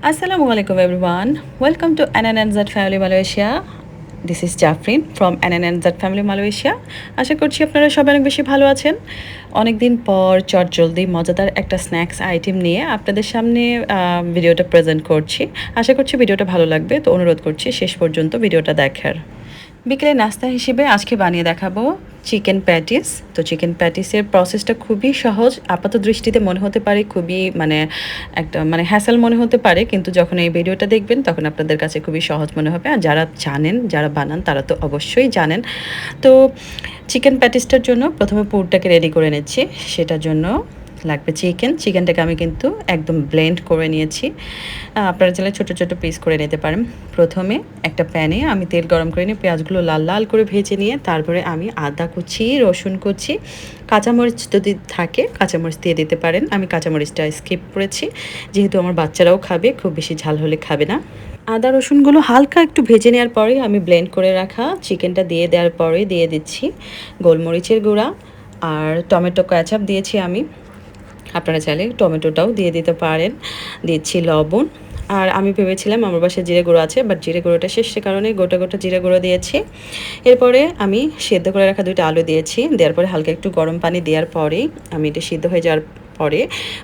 Assalamu alaikum, everyone. Welcome to NNNZ family Malaysia this is Jafrin from NNNZ family Malaysia আশা করছি আপনারা সবাই অনেক বেশি ভালো আছেন। অনেক দিন পর চট জলদি মজাদার একটা স্ন্যাক্স আইটেম নিয়ে আপনাদের সামনে ভিডিওটা প্রেজেন্ট করছি। আশা করছি ভিডিওটা ভালো লাগবে। তো অনুরোধ করছি শেষ পর্যন্ত ভিডিওটা দেখার। বিকেলে নাস্তা হিসেবে আজকে বানিয়ে দেখাবো। Chicken patties. তো চিকেন প্যাটিসের প্রসেসটা খুবই সহজ। আপাত দৃষ্টিতে মনে হতে পারে খুবই মানে একটা মানে হ্যাসাল মনে হতে পারে, কিন্তু যখন এই ভিডিওটা দেখবেন তখন আপনাদের কাছে খুবই সহজ মনে হবে। আর যারা জানেন, যারা বানান তারা তো অবশ্যই জানেন। তো চিকেন প্যাটিসটার জন্য প্রথমে পুরটাকে রেডি করে নিচ্ছি। সেটার জন্য লাগবে চিকেন। চিকেনটাকে আমি কিন্তু একদম ব্লেন্ড করে নিয়েছি। আপনারা চাইলে ছোটো ছোটো পিস করে নিতে পারেন। প্রথমে একটা প্যানে আমি তেল গরম করে নিয়ে পেঁয়াজগুলো লাল লাল করে ভেজে নিয়ে তারপরে আমি আদা কুচি, রসুন কুচি, কাঁচামরিচ যদি থাকে কাঁচামরিচ দিয়ে দিতে পারেন। আমি কাঁচামরিচটা স্কিপ করেছি। যেহেতু আমার বাচ্চারাও খাবে, খুব বেশি ঝাল হলে খাবে না। আদা, রসুনগুলো হালকা একটু ভেজে নেওয়ার পরে আমি ব্লেন্ড করে রাখা চিকেনটা দিয়ে দেওয়ার পরে দিয়ে দিচ্ছি। গোলমরিচের গুঁড়া আর টমেটো ক্যাচাপ দিয়েছি আমি। আপনারা চাইলে টমেটোটাও দিয়ে দিতে পারেন। দিচ্ছি লবণ। আর আমি ভেবেছিলাম আমার বাসায় জিরে গুঁড়ো আছে বাট জিরে গুঁড়োটা শেষ সে কারণে গোটা গোটা জিরে গুঁড়ো দিয়েছি। এরপরে আমি সেদ্ধ করে রাখা দুইটা আলু দিয়েছি। দেওয়ার পরে হালকা একটু গরম পানি দেওয়ার পরেই আমি এটা সিদ্ধ হয়ে যাওয়ার পরে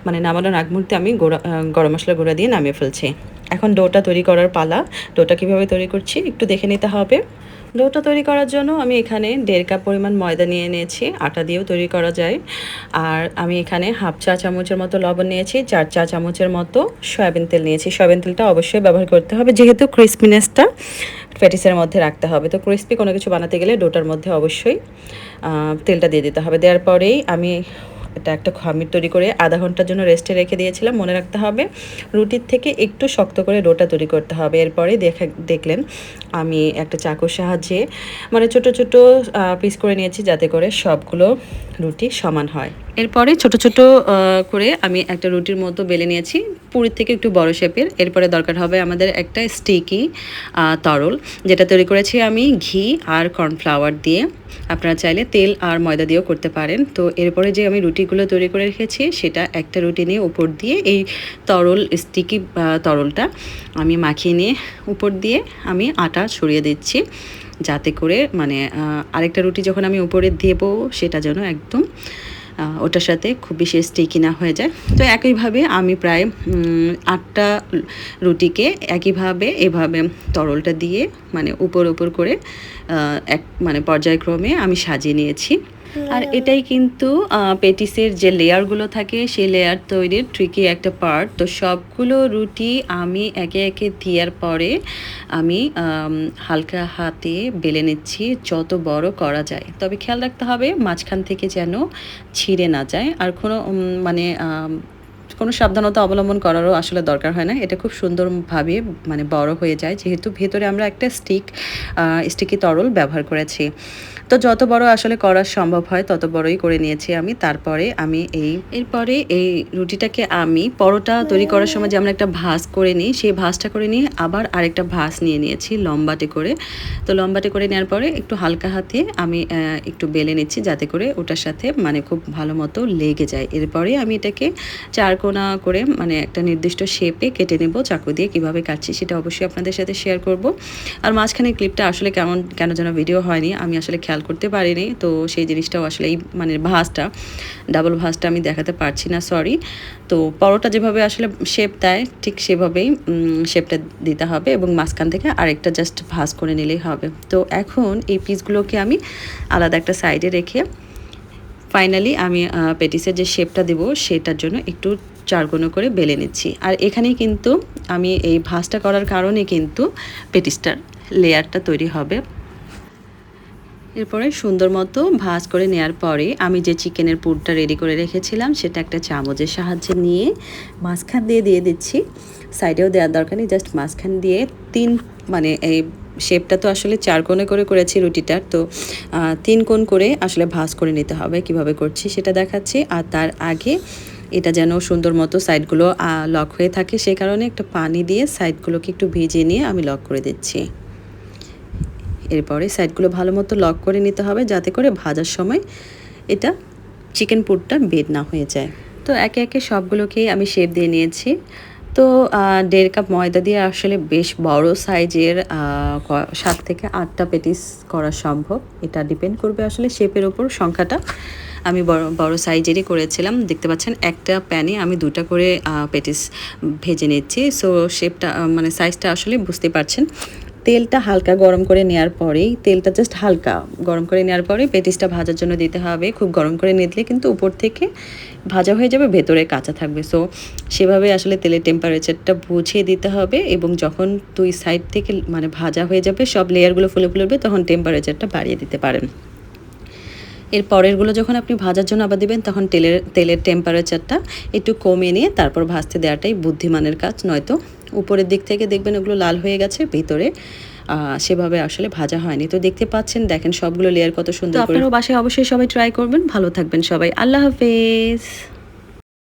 মানে নামানোর আগ মুহূর্তে আমি গোড়া গরম মশলা গুঁড়া দিয়ে নামিয়ে ফেলছি। এখন ডোটা তৈরি করার পালা। ডোটা কীভাবে তৈরি করছি একটু দেখে নিতে হবে। ডোটা তৈরি করার জন্য আমি এখানে দেড় কাপ পরিমাণ ময়দা নিয়ে নিয়েছি আটা দিয়েও তৈরি করা যায়। আর আমি এখানে হাফ চা চামচের মতো লবণ নিয়েছি, চার চা চামচের মতো সয়াবিন তেল নিয়েছি। সয়াবিন তেলটা অবশ্যই ব্যবহার করতে হবে, যেহেতু ক্রিসপিনেসটা প্যাটিসের মধ্যে রাখতে হবে। তো ক্রিসপি কোনো কিছু বানাতে গেলে ডোটার মধ্যে অবশ্যই তেলটা দিয়ে দিতে হবে। দেওয়ার পরেই আমি এটা একটা খামির তৈরি করে আধা ঘণ্টার জন্য রেস্টে রেখে দিয়েছিলাম। মনে রাখতে হবে রুটির থেকে একটু শক্ত করে ডোটা তৈরি করতে হবে। এরপরে দেখা দেখলেন আমি একটা চাকুর সাহায্যে মানে ছোট ছোট পিস করে নিয়েছি যাতে করে সবগুলো রুটি সমান হয়। এরপরে ছোট ছোট করে আমি একটা রুটির মতো বেলে নিয়েছি। পুরীর থেকে একটু বড় শেপের। এরপরে দরকার হবে আমাদের একটা স্টিকি তরল, যেটা তৈরি করেছি আমি ঘি আর কর্নফ্লাওয়ার দিয়ে। আপনারা চাইলে তেল আর ময়দা দিয়েও করতে পারেন। তো এরপরে যে আমি রুটিগুলো তৈরি করে রেখেছি, সেটা একটা রুটি নিয়ে উপর দিয়ে এই তরল স্টিকি তরলটা আমি মাখিয়ে নিয়ে উপর দিয়ে আমি আটা ছড়িয়ে দিচ্ছি। যাতে করে মানে আরেকটা রুটি যখন আমি উপরে দেবো সেটা যেন একদম ওটার সাথে খুব বেশি স্টিকি না হয়ে যায়। তো একইভাবে আমি প্রায় আটটা রুটিকে একইভাবে এভাবে তরলটা দিয়ে মানে উপর উপর করে এক মানে পর্যায়ক্রমে আমি সাজিয়ে নিয়েছি। আর এটাই কিন্তু পেটিসের যে লেয়ারগুলো থাকে, সেই লেয়ার তৈরির ট্রিকি একটা পার্ট তো সবগুলো রুটি আমি একে একে দেওয়ার পরে আমি হালকা হাতে বেলে নিচ্ছি, যত বড় করা যায়। তবে খেয়াল রাখতে হবে, মাঝখান থেকে যেন ছিঁড়ে না যায়। আর কোনো মানে কোনো সাবধানতা অবলম্বন করারও আসলে দরকার হয় না। এটা খুব সুন্দরভাবে মানে বড় হয়ে যায়। যেহেতু ভেতরে আমরা একটা স্টিক স্টিকি তরল ব্যবহার করেছি। তো যত বড় আসলে করা সম্ভব হয়, তত বড়ই করে নিয়েছি আমি। তারপরে আমি এই, এরপরে এই রুটিটাকে আমি পরোটা তৈরি করার সময় যে আমরা একটা ভাঁজ করে নিই, সেই ভাঁজটা করে নিয়ে আবার আরেকটা ভাঁজ নিয়ে নিয়েছি লম্বাটে করে। তো লম্বাটে করে নেওয়ার পরে একটু হালকা হাতে আমি একটু বেলে নিচ্ছি যাতে করে ওটার সাথে মানে খুব ভালো মতো লেগে যায়। এরপরে আমি এটাকে চারকোনা করে মানে একটা নির্দিষ্ট শেপে কেটে নেব, চাকু দিয়ে কীভাবে কাটছি সেটা অবশ্যই আপনাদের সাথে শেয়ার করব। আর মাঝখানে ক্লিপটা আসলে কেমন, কেন যেন ভিডিও হয়নি, আমি আসলে খেয়াল করতে পারিনি, তো সেই জিনিসটাও আসলে এই মানে ভাঁজটা ডাবল ভাঁজটা আমি দেখাতে পারছি না সরি তো পরোটা যেভাবে আসলে শেপ দেয়, ঠিক সেভাবেই শেপটা দিতে হবে এবং মাঝখান থেকে আরেকটা জাস্ট ভাঁজ করে নিলেই হবে। তো এখন এই পিসগুলোকে আমি আলাদা একটা সাইডে রেখে ফাইনালি আমি পেটিসের যে শেপটা দেব, সেটার জন্য একটু চারকোনো করে বেলে নিচ্ছি। আর এখানে কিন্তু আমি এই ভাঁজটা করার কারণে কিন্তু পেটিসটার লেয়ারটা তৈরি হবে। এরপরে সুন্দর মতো ভাঁজ করে নেওয়ার পরে আমি যে চিকেনের পুরটা রেডি করে রেখেছিলাম, সেটা একটা চামচের সাহায্যে নিয়ে মাঝখান দিয়ে দিয়ে দিচ্ছি। সাইডেও দেওয়ার দরকার নেই জাস্ট মাঝখান দিয়ে তিন মানে এই শেপটা তো আসলে চার কোণে করে করেছি রুটিটার, তো তিন কোণ করে আসলে ভাঁজ করে নিতে হবে কীভাবে করছি সেটা দেখাচ্ছি। আর তার আগে এটা যেন সুন্দর মতো সাইডগুলো লক হয়ে থাকে সে কারণে একটা পানি দিয়ে সাইডগুলোকে একটু ভিজিয়ে নিয়ে আমি লক করে দিচ্ছি। এরপরে সাইডগুলো ভালো মতো লক করে নিতে হবে যাতে করে ভাজার সময় এটা চিকেন পুরটা বেড না হয়ে যায়। তো একে একে সবগুলোকেই আমি শেপ দিয়ে নিয়েছি। তো দেড় কাপ ময়দা দিয়ে আসলে বেশ বড় সাইজের সাত থেকে আটটা পেটিস করা সম্ভব। এটা ডিপেন্ড করবে আসলে শেপের ওপর, সংখ্যাটা। আমি বড় বড় সাইজেরই করেছিলাম। দেখতে পাচ্ছেন, একটা প্যানে আমি দুটা করে পেটিস ভেজে নিচ্ছি। সো শেপটা মানে সাইজটা আসলে বুঝতে পারছেন। তেলটা হালকা গরম করে নেওয়ার পরেই, তেলটা জাস্ট হালকা গরম করে নেওয়ার পরে পেটিসটা ভাজার জন্য দিতে হবে। খুব গরম করে নিয়ে দিলে কিন্তু উপর থেকে ভাজা হয়ে যাবে, ভেতরে কাঁচা থাকবে। সো সেভাবে আসলে তেলের টেম্পারেচারটা বুঝিয়ে দিতে হবে এবং যখন তুই সাইড থেকে মানে ভাজা হয়ে যাবে, সব লেয়ারগুলো ফুলে ফুলে তখন টেম্পারেচারটা বাড়িয়ে দিতে পারেন। এর পরেরগুলো যখন আপনি ভাজার জন্য আবার দেবেন তখন তেলের তেলের টেম্পারেচারটা একটু কমিয়ে নিয়ে তারপর ভাজতে দেওয়াটাই বুদ্ধিমানের কাজ। নয়তো উপরের দিক থেকে দেখবেন ওগুলো লাল হয়ে গেছে ভিতরে আহ, সেভাবে আসলে ভাজা হয়নি। তো দেখতে পাচ্ছেন দেখেন সবগুলো লেয়ার কত সুন্দর আপনারও বাসায় অবশ্যই সবাই ট্রাই করবেন। ভালো থাকবেন সবাই। আল্লাহ হাফেজ।